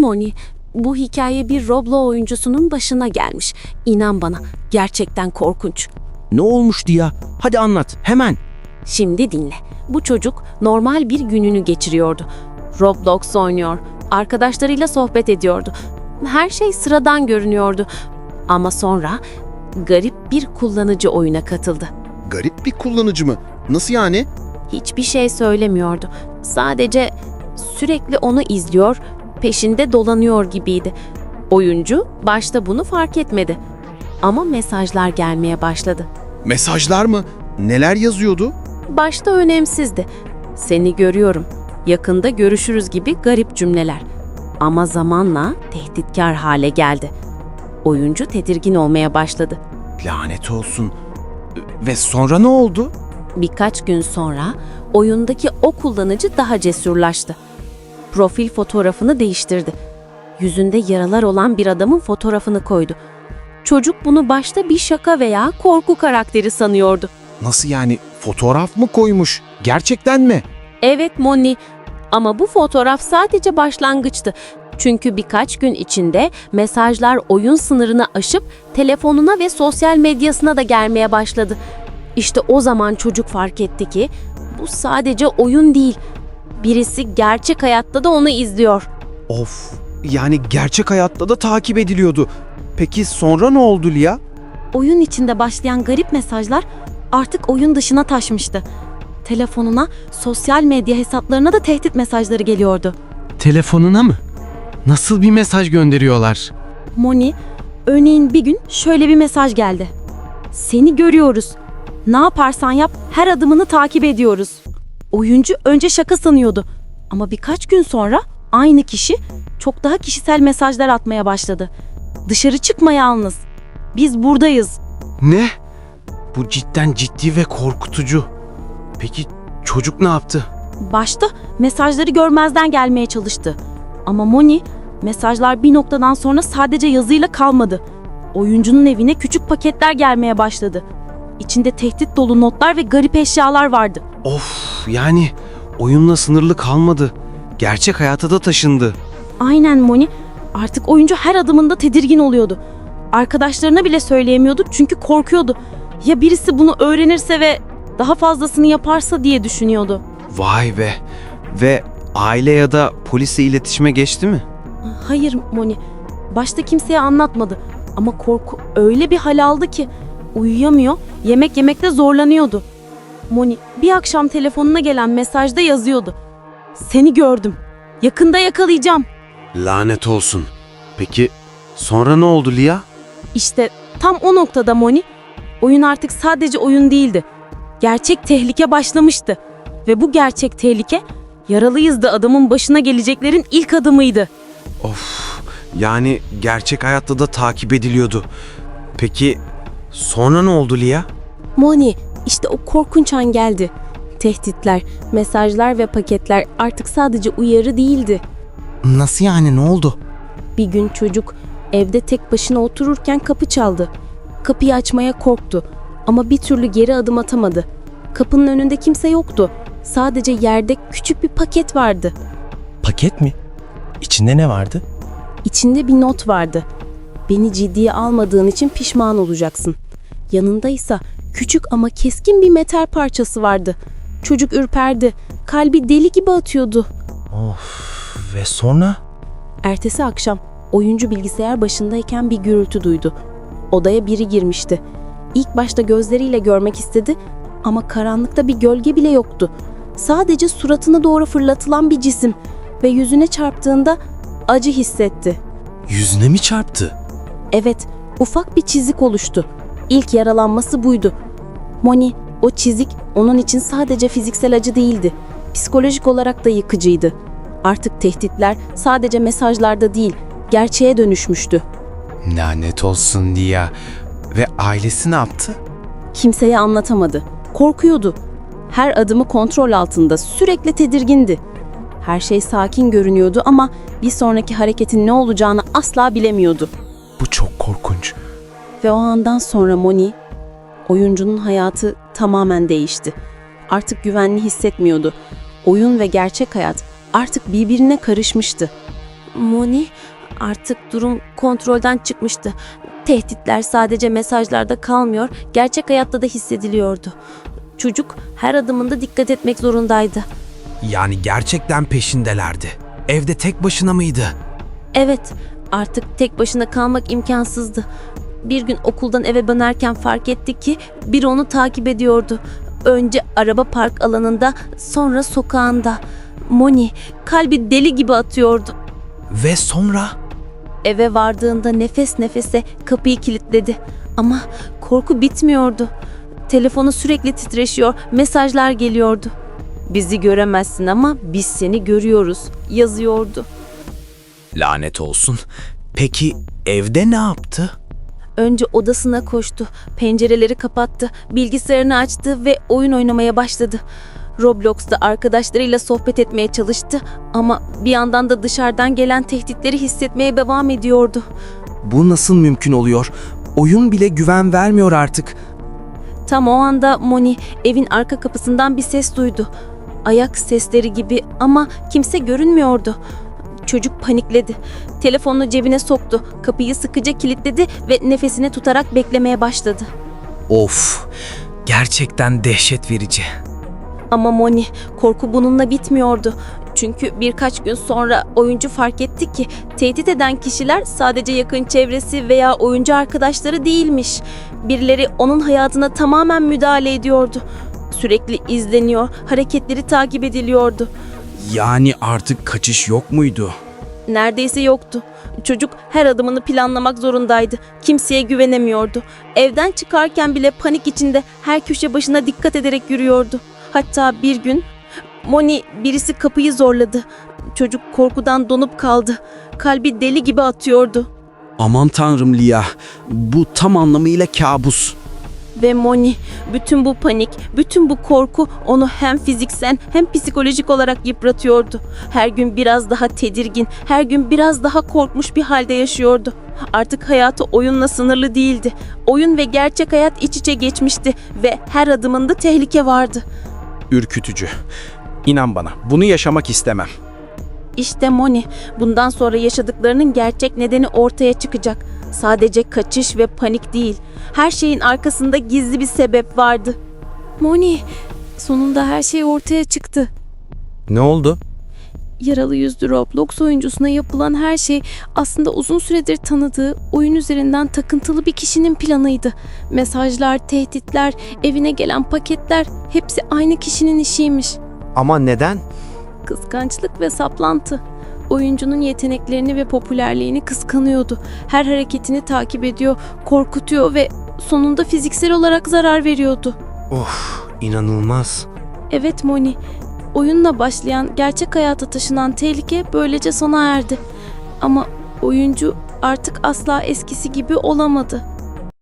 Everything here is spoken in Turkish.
Moni, bu hikaye bir Roblo oyuncusunun başına gelmiş. İnan bana, gerçekten korkunç. Ne olmuştu ya? Hadi anlat hemen. Şimdi dinle. Bu çocuk normal bir gününü geçiriyordu. Roblox oynuyor, arkadaşlarıyla sohbet ediyordu. Her şey sıradan görünüyordu. Ama sonra garip bir kullanıcı oyuna katıldı. Garip bir kullanıcı mı? Nasıl yani? Hiçbir şey söylemiyordu. Sadece sürekli onu izliyor, peşinde dolanıyor gibiydi. Oyuncu başta bunu fark etmedi. Ama mesajlar gelmeye başladı. Mesajlar mı? Neler yazıyordu? Başta önemsizdi. Seni görüyorum. Yakında görüşürüz gibi garip cümleler. Ama zamanla tehditkar hale geldi. Oyuncu tedirgin olmaya başladı. Lanet olsun. Ve sonra ne oldu? Birkaç gün sonra oyundaki o kullanıcı daha cesurlaştı. Profil fotoğrafını değiştirdi. Yüzünde yaralar olan bir adamın fotoğrafını koydu. Çocuk bunu başta bir şaka veya korku karakteri sanıyordu. Nasıl yani? Fotoğraf mı koymuş? Gerçekten mi? Evet Moni ama bu fotoğraf sadece başlangıçtı. Çünkü birkaç gün içinde mesajlar oyun sınırını aşıp telefonuna ve sosyal medyasına da gelmeye başladı. İşte o zaman çocuk fark etti ki bu sadece oyun değil. Birisi gerçek hayatta da onu izliyor. Of. Yani gerçek hayatta da takip ediliyordu. Peki sonra ne oldu Lia? Oyun içinde başlayan garip mesajlar artık oyun dışına taşmıştı. Telefonuna, sosyal medya hesaplarına da tehdit mesajları geliyordu. Telefonuna mı? Nasıl bir mesaj gönderiyorlar? Moni, örneğin bir gün şöyle bir mesaj geldi. Seni görüyoruz. Ne yaparsan yap her adımını takip ediyoruz. Oyuncu önce şaka sanıyordu. Ama birkaç gün sonra aynı kişi çok daha kişisel mesajlar atmaya başladı. Dışarı çıkma yalnız. Biz buradayız. Ne? Bu cidden ciddi ve korkutucu. Peki çocuk ne yaptı? Başta mesajları görmezden gelmeye çalıştı. Ama Moni mesajlar bir noktadan sonra sadece yazıyla kalmadı. Oyuncunun evine küçük paketler gelmeye başladı. İçinde tehdit dolu notlar ve garip eşyalar vardı. Of yani oyunla sınırlı kalmadı. Gerçek hayata da taşındı. Aynen Moni. Artık oyuncu her adımında tedirgin oluyordu. Arkadaşlarına bile söyleyemiyordu çünkü korkuyordu. Ya birisi bunu öğrenirse ve daha fazlasını yaparsa diye düşünüyordu. Vay be. Ve aile ya da polise iletişime geçti mi? Hayır Moni. Başta kimseye anlatmadı. Ama korku öyle bir hal aldı ki uyuyamıyor, yemek yemekte zorlanıyordu. Moni bir akşam telefonuna gelen mesajda yazıyordu. Seni gördüm. Yakında yakalayacağım. Lanet olsun. Peki sonra ne oldu Lia? İşte tam o noktada Moni, oyun artık sadece oyun değildi. Gerçek tehlike başlamıştı. Ve bu gerçek tehlike, yaralıyız da adamın başına geleceklerin ilk adımıydı. Of. Yani gerçek hayatta da takip ediliyordu. Peki sonra ne oldu Lia? Moni, işte o korkunç an geldi. Tehditler, mesajlar ve paketler artık sadece uyarı değildi. Nasıl yani ne oldu? Bir gün çocuk evde tek başına otururken kapı çaldı. Kapıyı açmaya korktu ama bir türlü geri adım atamadı. Kapının önünde kimse yoktu. Sadece yerde küçük bir paket vardı. Paket mi? İçinde ne vardı? İçinde bir not vardı. Beni ciddiye almadığın için pişman olacaksın. Yanında ise küçük ama keskin bir metal parçası vardı. Çocuk ürperdi. Kalbi deli gibi atıyordu. Of ve sonra? Ertesi akşam oyuncu bilgisayar başındayken bir gürültü duydu. Odaya biri girmişti. İlk başta gözleriyle görmek istedi ama karanlıkta bir gölge bile yoktu. Sadece suratına doğru fırlatılan bir cisim ve yüzüne çarptığında acı hissetti. Yüzüne mi çarptı? Evet, ufak bir çizik oluştu. İlk yaralanması buydu. Moni, o çizik onun için sadece fiziksel acı değildi. Psikolojik olarak da yıkıcıydı. Artık tehditler sadece mesajlarda değil, gerçeğe dönüşmüştü. Lanet olsun Lia. Ve ailesi ne yaptı? Kimseye anlatamadı. Korkuyordu. Her adımı kontrol altında, sürekli tedirgindi. Her şey sakin görünüyordu ama bir sonraki hareketin ne olacağını asla bilemiyordu. Bu çok korkunç. Ve o andan sonra Moni, oyuncunun hayatı tamamen değişti. Artık güvenli hissetmiyordu. Oyun ve gerçek hayat artık birbirine karışmıştı. Moni, artık durum kontrolden çıkmıştı. Tehditler sadece mesajlarda kalmıyor, gerçek hayatta da hissediliyordu. Çocuk her adımında dikkat etmek zorundaydı. Yani gerçekten peşindelerdi. Evde tek başına mıydı? Evet, artık tek başına kalmak imkansızdı. Bir gün okuldan eve dönerken fark etti ki biri onu takip ediyordu. Önce araba park alanında, sonra sokağında. Moni, kalbi deli gibi atıyordu. Ve sonra? Eve vardığında nefes nefese kapıyı kilitledi. Ama korku bitmiyordu. Telefonu sürekli titreşiyor, mesajlar geliyordu. Bizi göremezsin ama biz seni görüyoruz yazıyordu. Lanet olsun. Peki evde ne yaptı? Önce odasına koştu, pencereleri kapattı, bilgisayarını açtı ve oyun oynamaya başladı. Roblox'ta arkadaşlarıyla sohbet etmeye çalıştı ama bir yandan da dışarıdan gelen tehditleri hissetmeye devam ediyordu. Bu nasıl mümkün oluyor? Oyun bile güven vermiyor artık. Tam o anda Moni evin arka kapısından bir ses duydu. Ayak sesleri gibi ama kimse görünmüyordu. Çocuk panikledi. Telefonunu cebine soktu, kapıyı sıkıca kilitledi ve nefesini tutarak beklemeye başladı. Of, gerçekten dehşet verici. Ama Moni korku bununla bitmiyordu. Çünkü birkaç gün sonra oyuncu fark etti ki tehdit eden kişiler sadece yakın çevresi veya oyuncu arkadaşları değilmiş. Birileri onun hayatına tamamen müdahale ediyordu. Sürekli izleniyor, hareketleri takip ediliyordu. Yani artık kaçış yok muydu? Neredeyse yoktu. Çocuk her adımını planlamak zorundaydı. Kimseye güvenemiyordu. Evden çıkarken bile panik içinde her köşe başına dikkat ederek yürüyordu. Hatta bir gün Moni birisi kapıyı zorladı. Çocuk korkudan donup kaldı. Kalbi deli gibi atıyordu. Aman tanrım Lia, bu tam anlamıyla kabus. Ve Moni bütün bu panik, bütün bu korku onu hem fiziksel hem psikolojik olarak yıpratıyordu. Her gün biraz daha tedirgin, her gün biraz daha korkmuş bir halde yaşıyordu. Artık hayatı oyunla sınırlı değildi. Oyun ve gerçek hayat iç içe geçmişti ve her adımında tehlike vardı. Ürkütücü. İnan bana, bunu yaşamak istemem. İşte Moni, bundan sonra yaşadıklarının gerçek nedeni ortaya çıkacak. Sadece kaçış ve panik değil. Her şeyin arkasında gizli bir sebep vardı. Moni, sonunda her şey ortaya çıktı. Ne oldu? Yaralı yüzlü Roblox oyuncusuna yapılan her şey aslında uzun süredir tanıdığı, oyun üzerinden takıntılı bir kişinin planıydı. Mesajlar, tehditler, evine gelen paketler hepsi aynı kişinin işiymiş. Ama neden? Kıskançlık ve saplantı. Oyuncunun yeteneklerini ve popülerliğini kıskanıyordu. Her hareketini takip ediyor, korkutuyor ve sonunda fiziksel olarak zarar veriyordu. Of, inanılmaz. Evet Moni, oyunla başlayan, gerçek hayata taşınan tehlike böylece sona erdi. Ama oyuncu artık asla eskisi gibi olamadı.